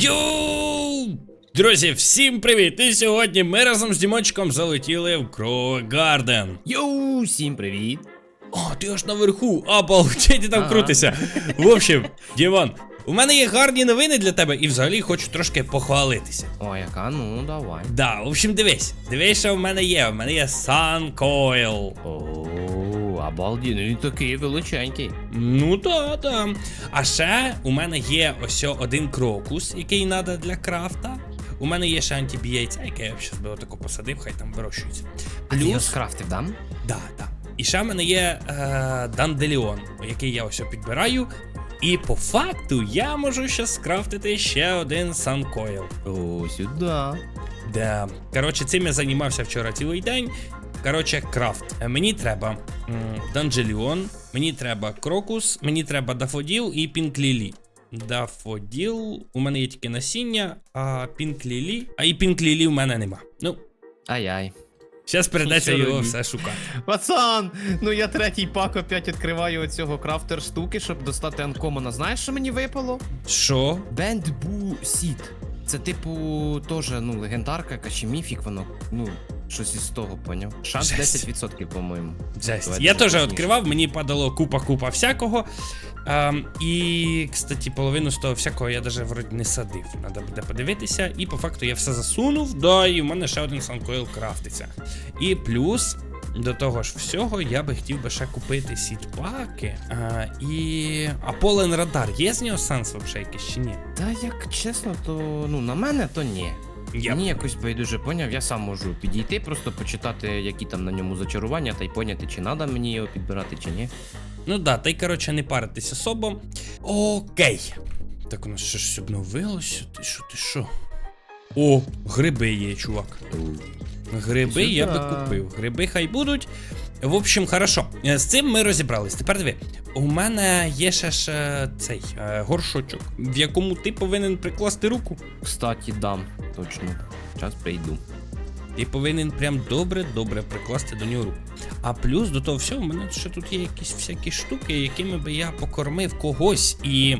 Йоу! Друзі, всім привіт! І сьогодні ми разом з Дімочком залетіли в Гарден. Йоу, всім привіт! О, ти аж наверху, обалдеть, ти там Ага. крутися. В общем, Дімон, у мене є гарні новини для тебе і взагалі хочу трошки похвалитися. О, яка? Ну, давай. Да, в общем, дивись, дивись, що в мене є. В мене є Sun Coil. О, обалді, ну він такий величенький. Ну та, та. А ще у мене є ось один крокус, який треба для крафта. У мене є ще антибіяйця, яке я щас би отако посадив, хай там вирощується. А ти його Плюс, скрафтив, да? да, да. І ще в мене є е, Данделіон, який я ось підбираю. І по факту я можу ще скрафтити ще один Санкойл. О, сюди. Да. Коротше, цим я займався вчора цілий день. Коротше, крафт. Е, Мені треба Данджеліон, мені треба Крокус, мені треба Дафоділ і Пінклілі. Дафоділ, у мене є тільки насіння, а Пінклілі. А і Пінклілі у мене нема. Ну, Ай-яй. зараз прийдеться його все шукати. Пацан, ну я третій пак опять відкриваю оцього крафтер штуки, щоб достати анкомона. Знаєш, що мені випало? Що? Бендбу Сіт. Це типу теж, ну, легендарка, яка чи міфік, воно, ну, щось із того, поняв. Шанс Жесть. 10%, по-моєму. Жесть. Давайте Я теж відкривав, мені падало купа-купа всякого. Ем, і, кстати, половину з того всякого я даже вроді не садив. Надо буде подивитися. І по факту я все засунув, да, і в мене ще один санкойл крафтиться. І плюс. До того ж всього, я би хотів би ще купити сітпаки. А, і. А Полен Радар, є з нього сенс вообще якийсь чи ні? Та як чесно, то ну на мене то ні. Я Мені якось байдуже поняв, я сам можу підійти, просто почитати, які там на ньому зачарування, та й поняти, чи треба мені його підбирати, чи ні. Ну да, та й коротше не паритись особо. Окей. Так у нас ще ж обновилося. Ти що, ти що? О, гриби є, чувак. Гриби я би купив. Гриби хай будуть. В общем, хорошо. Е, З цим ми розібрались. Тепер диви. У мене є ще ж е, цей е, горшочок, в якому ти повинен прикласти руку. Кстати, дам, точно. Час прийду. Ти повинен прям добре-добре прикласти до нього руку. А плюс до того всього, у мене ще тут є якісь всякі штуки, якими би я покормив когось. І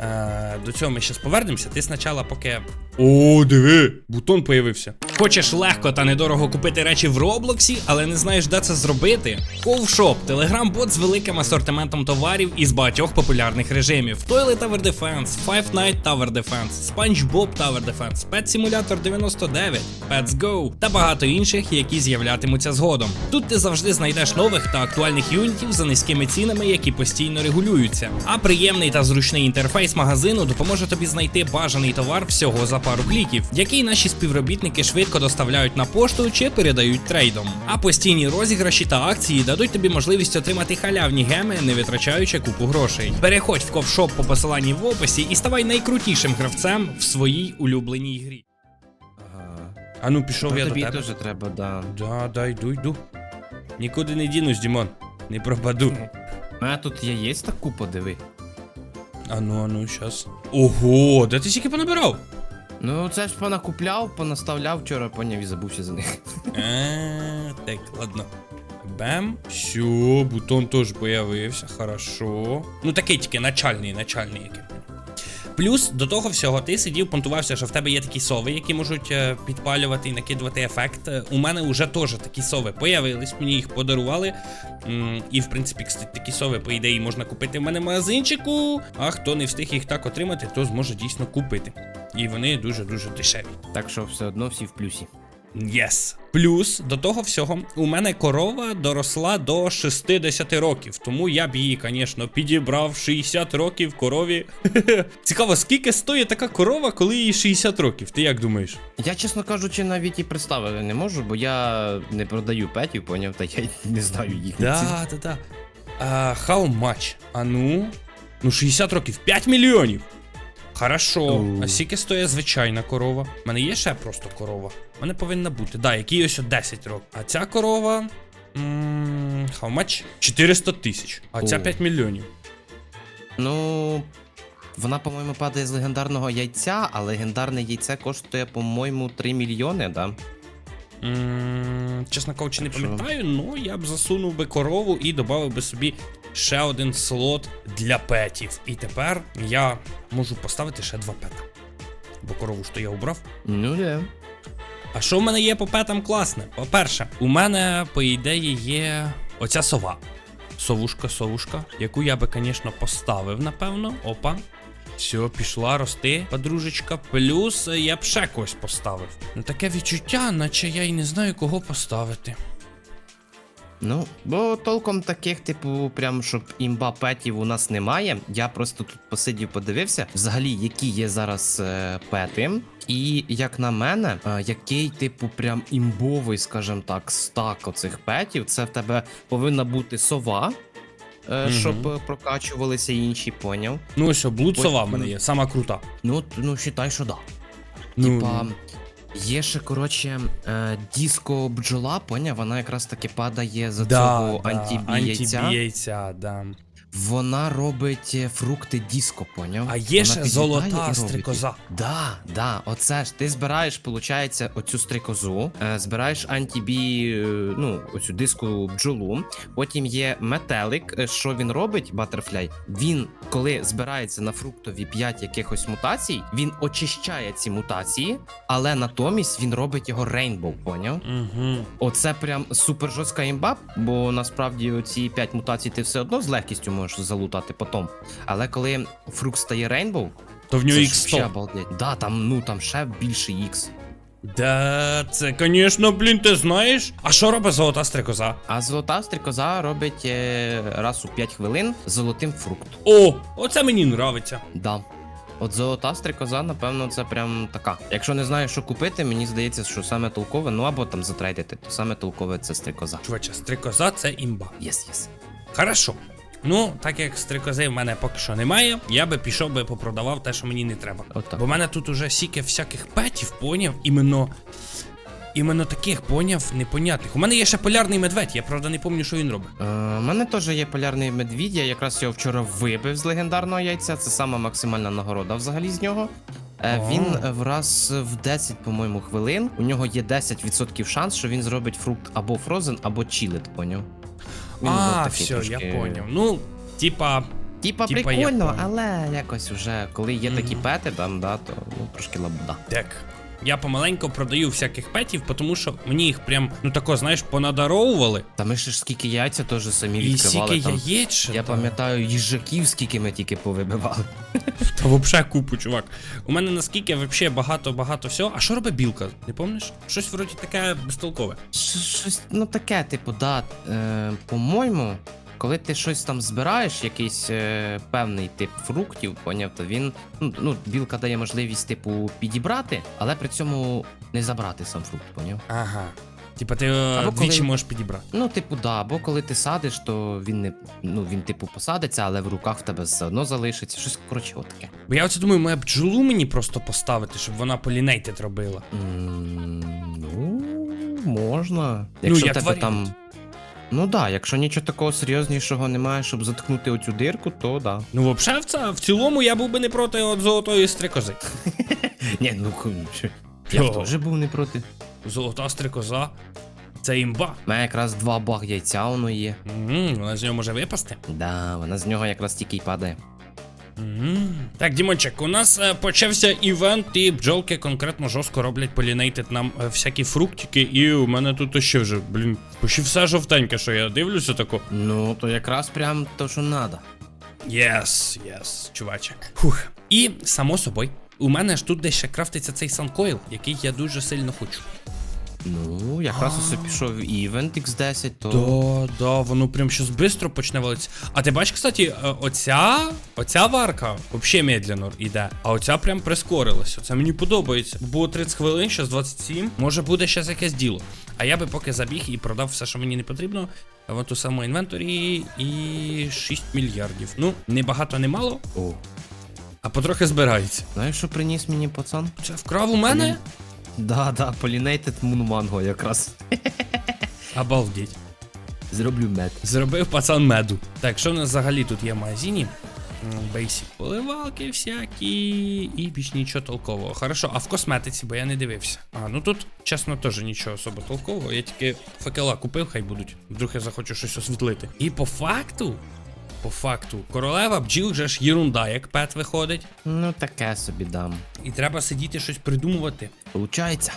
е, до цього ми зараз повернемося. Ти спочатку поки. О, диви! Бутон появився. Хочеш легко та недорого купити речі в Роблоксі, але не знаєш, де це зробити? Ковшоп телеграм-бот з великим асортиментом товарів із багатьох популярних режимів: Toilet Tower Defense, Five Night Tower Defense, SpongeBob Tower Defense, Pet Simulator 99, Pets Go та багато інших, які з'являтимуться згодом. Тут ти завжди знайдеш нових та актуальних юнітів за низькими цінами, які постійно регулюються. А приємний та зручний інтерфейс магазину допоможе тобі знайти бажаний товар всього за пару кліків, який наші співробітники швидко доставляють на пошту чи передають трейдом. А постійні розіграші та акції дадуть тобі можливість отримати халявні геми, не витрачаючи купу грошей. Переходь в ковшоп по посиланні в описі і ставай найкрутішим гравцем в своїй улюбленій грі. Ага. А ну пішов Та я до тебе. теж треба, да. Да, да, йду, йду. Нікуди не дінусь, Дімон. Не пропаду. У мене тут яєць так купа, диви. А ну, а ну, щас. Ого, де ти стільки понабирав? Ну, це ж понакупляв, понаставляв вчора, поняв і забувся за них. Е, Так, ладно. Бем. Все, бутон теж появився, хорошо. Ну такий тільки начальний, начальний який. Плюс до того всього ти сидів, понтувався, що в тебе є такі сови, які можуть е, підпалювати і накидувати ефект. Е, У мене вже теж такі сови появились, мені їх подарували. І в принципі, кстати, такі сови, по ідеї, можна купити в мене в магазинчику. А хто не встиг їх так отримати, то зможе дійсно купити. І вони дуже-дуже дешеві. Так що все одно всі в плюсі. Yes. Плюс до того всього, у мене корова доросла до 60 років, тому я б її, звісно, підібрав 60 років корові. Цікаво, скільки стоїть така корова, коли їй 60 років? Ти як думаєш? Я, чесно кажучи, навіть і представити не можу, бо я не продаю петів, поняв, та я не знаю їх. Да, да, да. А, how much? А ну. Ну, 60 років, 5 мільйонів. Хорошо. А скільки стоїть звичайна корова? У мене є ще просто корова. У мене повинна бути. Да, якій ось 10 років. А ця корова. How much? 400 тисяч. А ця О. 5 мільйонів. Ну. Вона, по-моєму, падає з легендарного яйця, а легендарне яйце коштує, по-моєму, 3 мільйони, да? М, Чесно кажучи, не Так що? пам'ятаю, але я б засунув би корову і додав би собі ще один слот для петів. І тепер я можу поставити ще два пета. Бо корову ж то я убрав. Ну де. А що в мене є по петам класне? По-перше, у мене, по ідеї, є оця сова. Совушка, совушка, яку я би, звісно, поставив, напевно. Опа. Все, пішла рости, подружечка. Плюс е, я б ще когось поставив. Ну таке відчуття, наче я й не знаю, кого поставити. Ну, бо толком таких, типу, прям щоб імба петів у нас немає. Я просто тут посидів, подивився, взагалі, які є зараз е, пети. І як на мене, е, який, типу, прям імбовий, скажімо так, стак оцих петів, це в тебе повинна бути сова, е, Мгм. щоб е, прокачувалися інші, поняв. Ну ось, блуд сова в мене ну. є, сама крута. Ну, т- ну, вважай, що да. Ну, Типа, є ще, коротше, е, диско бджола, поняв, вона якраз таки падає за цього антібій-яйця. антибій-яйця, да. Вона робить е, фрукти диско, поняв? А є Вона ще золота стрикоза. Да, да, оце ж ти збираєш, виходить, оцю стрикозу, е, збираєш антібі, е, ну, оцю диску бджолу. Потім є метелик. Що він робить, Баттерфляй? Він, коли збирається на фруктові 5 якихось мутацій, він очищає ці мутації, але натомість він робить його рейнбоw, поняв? Угу. Оце прям супер жорстка імба, бо насправді ці 5 мутацій ти все одно з легкістю можеш залутати потом. Але коли фрукт стає рейнбоw, То в нього ж 100. ще обалдеть. Да, там, ну там ще більше X. Да, це, звісно, блін, ти знаєш. А що робить золота стрикоза? А золота стрікоза робить е, раз у 5 хвилин золотим фрукт. О, оце мені нравиться. Да. От золота стрікоза, напевно, це прям така. Якщо не знаєш, що купити, мені здається, що саме толкове, ну або там затрейдити, то саме толкове це стрікоза. Чувача, стрикоза це імба. Єс, єс. Хорошо. Ну, так як стрикози в мене поки що немає, я би пішов би попродавав те, що мені не треба. Отак. Бо в мене тут уже сіки всяких петів, поняв, іменно. Іменно таких поняв, непонятних. У мене є ще полярний медведь, я правда не пам'ятаю, що він робить. Е, У мене теж є полярний медвідь, я якраз його вчора вибив з легендарного яйця. Це сама максимальна нагорода взагалі з нього. Е, О. Він враз в 10, по-моєму, хвилин. У нього є 10% шанс, що він зробить фрукт або фрозен, або чілет, поняв? Він а, такий все, трошки- я поняв. Ну, типа, Типа, Типа, прикольно, але якось уже, коли є такі пети, там, да, то ну, трошки лабуда. так. Я помаленько продаю всяких петів, тому що мені їх прям, ну тако, знаєш, понадаровували. Та ми ж скільки яйця теж самі І відкривали. скільки Там. яєць. Я пам'ятаю, їжаків, скільки ми тільки повибивали. Та вообще купу, чувак. У мене наскільки вообще багато-багато всього. А що робить білка? Не помниш? Щось вроді таке безтолкове. Щ- Щось, ну таке, типу, да. Е, по-моєму, коли ти щось там збираєш, якийсь е, певний тип фруктів, поняв, то він. Ну, ну, білка дає можливість, типу, підібрати, але при цьому не забрати сам фрукт, поняв? Ага. Типа ти е, Або коли- двічі можеш підібрати. Ну, типу, да, або коли ти садиш, то він не. Ну, він, типу, посадиться, але в руках в тебе все одно залишиться. Щось, коротше, отаке. Бо я оце думаю, моя бджолу мені просто поставити, щоб вона полінейтед робила. М, Ну, можна. Якщо як в тебе варіант. там. Ну да, якщо нічого такого серйознішого немає, щоб заткнути оцю дирку, то да. Ну, взагалі, в, ц- в цілому я був би не проти от золотої стрикози. Ні, ну я Чого? б теж був не проти. Золота стрикоза. Це імба. У мене якраз два баг яйця воно є. Угу, вона з нього може випасти. Да, вона з нього якраз тільки й падає. Мгм. Так, Дімончик, у нас е, почався івент, і бджолки конкретно жорстко роблять полінейтед нам е, всякі фруктики, і у мене тут ще вже, блін, почти все жовтеньке, що я дивлюся тако. Ну, то якраз прям то, що надо. Єс, єс, чуваче. Фух. І, само собою, у мене ж тут десь ще крафтиться цей санкойл, який я дуже сильно хочу. Ну, якраз ось пішов і івент X10, то. Да, да, воно прям щось швидко почне валитися. А ти бачиш, кстати, е, оця, оця варка взагалі медленно йде, а оця прям прискорилася. Це мені подобається. Було 30 хвилин, зараз 27. Може буде ще якесь діло. А я би поки забіг і продав все, що мені не потрібно. В ту саму інвенторі і 6 мільярдів. Ну, не багато, не мало, О. а потрохи збирається. Знаєш, що приніс мені пацан? Це вкрав у мене? Да, да, Pollinated Moon Mango якраз. Обалдеть. Зроблю мед. Зробив пацан меду. Так, що в нас взагалі тут є в магазині? Бейсік поливалки всякі і більш нічого толкового. Хорошо, а в косметиці, бо я не дивився. А, ну тут, чесно, теж нічого особо толкового. Я тільки факела купив, хай будуть. Вдруг я захочу щось освітлити. І по факту, по факту. Королева бджіл же ж єрунда, як пет виходить. Ну таке собі дам. І треба сидіти щось придумувати. Получається.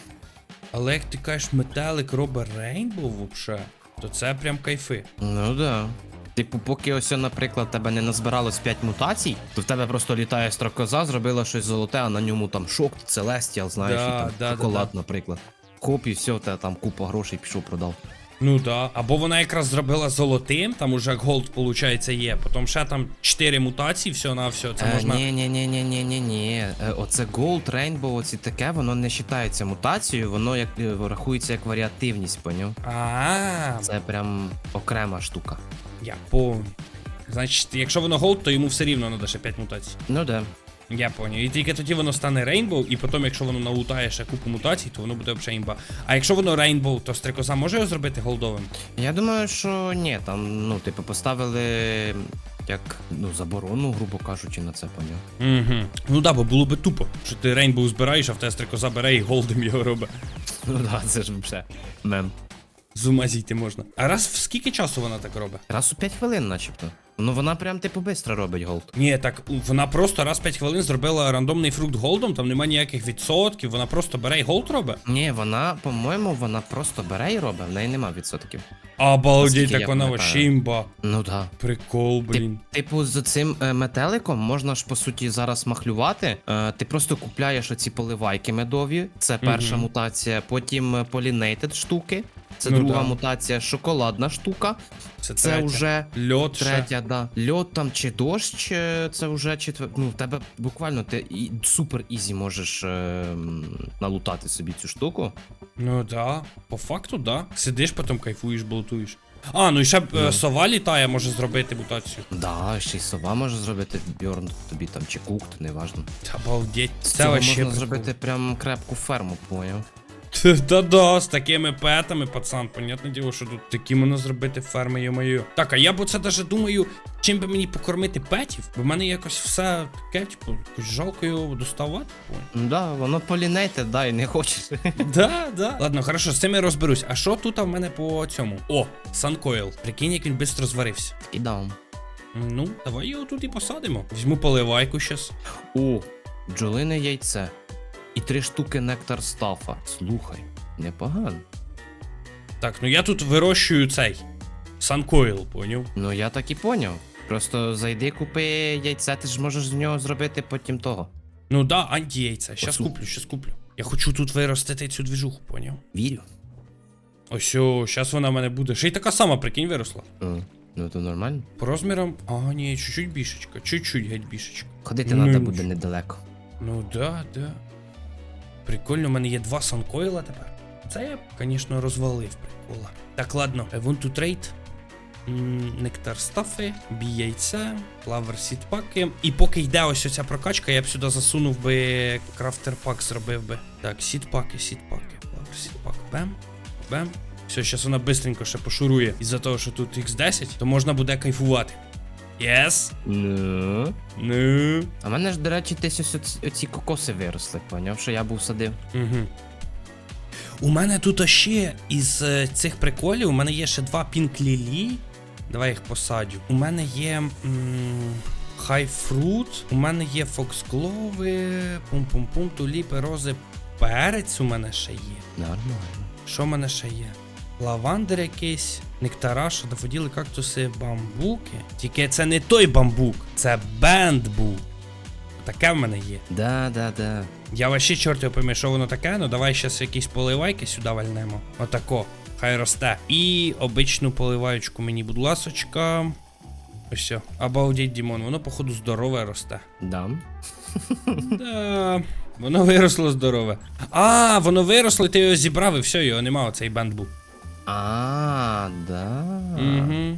Але як ти кажеш, метелик робить рейнбоу вообще, то це прям кайфи. Ну да. Типу, поки ось, наприклад, тебе не назбиралось 5 мутацій, то в тебе просто літає строкоза, зробила щось золоте, а на ньому там шок, целестіал, знаєш, Да, і там да, да, шоколад, да. наприклад. Коп і все, в тебе там купа грошей пішов продав. Ну да. Або вона якраз зробила золотим, там уже голд, виходить, є. Потім ще там 4 мутації, все на все. Це Е, можна. Ні, ні, ні, ні, ні, ні, ні. Оце Gold, Rainbow, оці таке, воно не вважається мутацією, воно як е, рахується як варіативність, поняв? А, Це прям окрема штука. я помню. Значить, якщо воно голд, то йому все рівно треба ще 5 мутацій. Ну да. Я поняв. І тільки тоді воно стане рейнбоу, і потім, якщо воно налутає ще купу мутацій, то воно буде взагалі імба. А якщо воно рейнбоу, то стрикоза може його зробити голдовим? Я думаю, що ні, там, ну, типу, поставили як ну, заборону, грубо кажучи, на це поняв. Угу. Ну да, бо було би тупо, що ти рейнбоу збираєш, а в тебе стрикоза бере і голдом його робить. Ну да, це ж вже мем. З ума зійти можна. А раз в скільки часу вона так робить? Раз у 5 хвилин, начебто. Ну вона прям типу бистро робить голд. Ні, так вона просто раз в 5 хвилин зробила рандомний фрукт голдом, там немає ніяких відсотків, вона просто бере і голд робить. Ні, вона, по-моєму, вона просто бере і робить, в неї нема відсотків. Обалдеть, так вона пам'ятаю. Ну да. Прикол, Ти, блін. типу, з цим е, метеликом можна ж по суті зараз махлювати. Е, ти просто купляєш оці поливайки медові, це перша Мгм. мутація. Потім полінейтед штуки, це Ну друга да. мутація, шоколадна штука. Це, Це третя. вже льот третя, да. Льот там чи дощ, е, це вже четвер... Ну, в тебе буквально ти і супер ізі можеш е, налутати собі цю штуку. Ну да, по факту, да. Сидиш, потім кайфуєш, блутуєш. А, ну і ще е, Ну. сова літає, може зробити мутацію. Да, ще й сова може зробити Бьорн тобі там чи кукт, неважно. Обалдеть. З Це цього вообще можна прикол. зробити прям крепку ферму, поняв. Та-да, з такими петами, пацан, понятне діло, що тут такі можна зробити ферми, йо-моє. Так, а я б оце даже думаю, чим би мені покормити петів, бо в мене якось все таке, типу, якось жалко його доставати. понял? Ну Да, воно полінейте, да, і не хочеш. Да, да. Ладно, хорошо, з цим я розберусь. А що тут в мене по цьому? О, Санкойл. Прикинь, як він швидко зварився. І дам. Ну, давай його тут і посадимо. Візьму поливайку щас. О, бджолине яйце. І три штуки нектар стафа. Слухай, непогано. Так, ну я тут вирощую цей. Санкойл, поняв? Ну я так і поняв. Просто зайди, купи яйце, ти ж можеш з нього зробити потім того. Ну да, антіяйця. Щас Оцу. куплю, щас куплю. Я хочу тут виростити цю двіжуху, поняв? Вірю. Ось, о, щас вона в мене буде. Ще й така сама, прикинь, виросла. Ну, ну то нормально. По розмірам. А, ні, чуть-чуть більшечка. Чуть-чуть геть більшечка. Ходити Ну, треба буде недалеко. Ну да, да. Прикольно, у мене є два санкойла тепер. Це я, звісно, розвалив прикола. Так, ладно, I want to trade. Нектар стафи, бій яйця, флавер сідпаки. І поки йде ось оця прокачка, я б сюди засунув би крафтер пак зробив би. Так, сідпаки, сідпаки, флавер сідпак. Бем, бем. Все, зараз вона бистренько ще пошурує. Із-за того, що тут X10, то можна буде кайфувати. Єс! Ну. Ну. А в мене ж, до речі, десь ось оці, оці кокоси виросли, поняв, що я був садив. Угу. У мене тут ще із е, цих приколів, у мене є ще два пінк лілі. Давай їх посадю. У мене є хайфрут, у мене є фоксглови, пум-пум-пум, туліпи, рози, перець у мене ще є. Нормально. Що в мене ще є? Лавандер якийсь, нектараша, дофоділи кактуси, бамбуки. Тільки це не той бамбук, це бендбук. Таке в мене є. Да, да, да. Я вообще чорт його що воно таке, ну давай щас якісь поливайки сюди вальнемо. Отако, хай росте. І обичну поливаючку мені, будь ласочка. Ось все. Обалдеть, Дімон, воно, походу, здорове росте. Дам. Да, воно виросло здорове. А, воно виросло, ти його зібрав і все, його нема, оцей бенд був. А, да. Угу.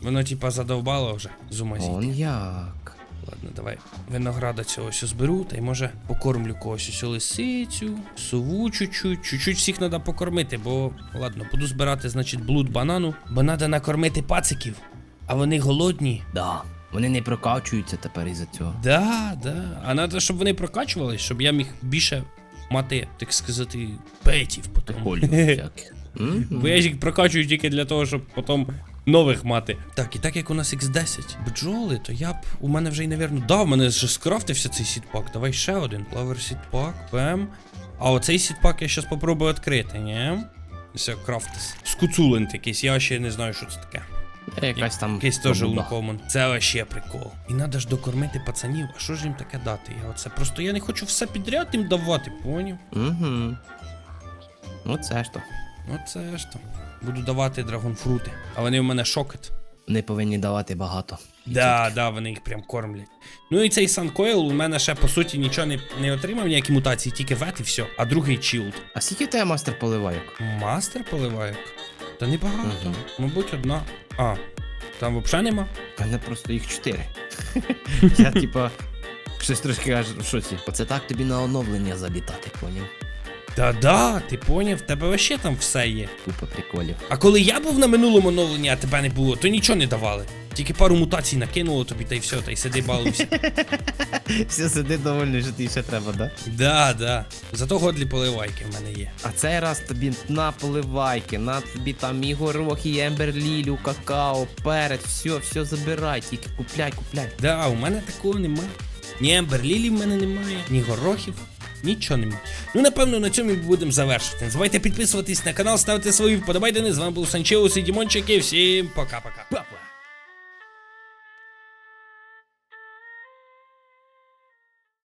Воно, типа, задовбало вже з ума зійти. Он як. Ладно, давай винограда цього ось зберу, та й може покормлю когось ось лисицю, сову чуть-чуть, чуть-чуть всіх треба покормити, бо ладно, буду збирати, значить, блуд банану, бо треба накормити пациків, а вони голодні. Да. Вони не прокачуються тепер із-за цього. Да, да. А треба, щоб вони прокачувались, щоб я міг більше мати, так сказати, петів потім. Прикольно всяких. Бо я ж їх прокачую тільки для того, щоб потім нових мати. Так, і так як у нас X10 бджоли, то я б у мене вже й, навірно, да, в мене вже скрафтився цей сітпак. Давай ще один. Плавер сітпак, пем. А оцей сітпак я щас попробую відкрити, ні? Все, крафтис. Скуцулент якийсь, я ще не знаю, що це таке. Е, Якась там. Якийсь теж uncommon. Це вообще прикол. І треба ж докормити пацанів. А що ж їм таке дати? Я оце просто я не хочу все підряд їм давати, поняв? Угу. Оце ж то. Оце ж там. Буду давати драгонфрути. А вони в мене шокет. Не повинні давати багато. Да, да, вони їх прям кормлять. Ну і цей Санкойл у мене ще по суті нічого не, не отримав, ніякі мутації, тільки вет і все. А другий чілд. А скільки в тебе мастер поливайок? Мастер поливайок? Та небагато. Мгм. Мабуть, одна. А, там взагалі нема. У мене просто їх чотири. Я типа. Щось трошки аж в шоці. Оце так тобі на оновлення залітати, поняв? Та-да, ти поняв, в тебе вообще там все є. Купа приколів. А коли я був на минулому оновленні, а тебе не було, то нічого не давали. Тільки пару мутацій накинуло тобі, та й все, та й сиди балуйся. Все сиди довольний, що ти ще треба, да? да, да. Зато годлі поливайки в мене є. А цей раз тобі на поливайки, на тобі там і горох, і емберлілю, какао, перець, все, все забирай, тільки купляй, купляй. Да, у мене такого нема. Ні емберлілі в мене немає, ні горохів. Нічого немає. Ну, напевно, на цьому і будемо завершити. Не забувайте підписуватись на канал, ставити свої вподобайдени. З вами був Санчеус і Дімончик, всім пока-пока.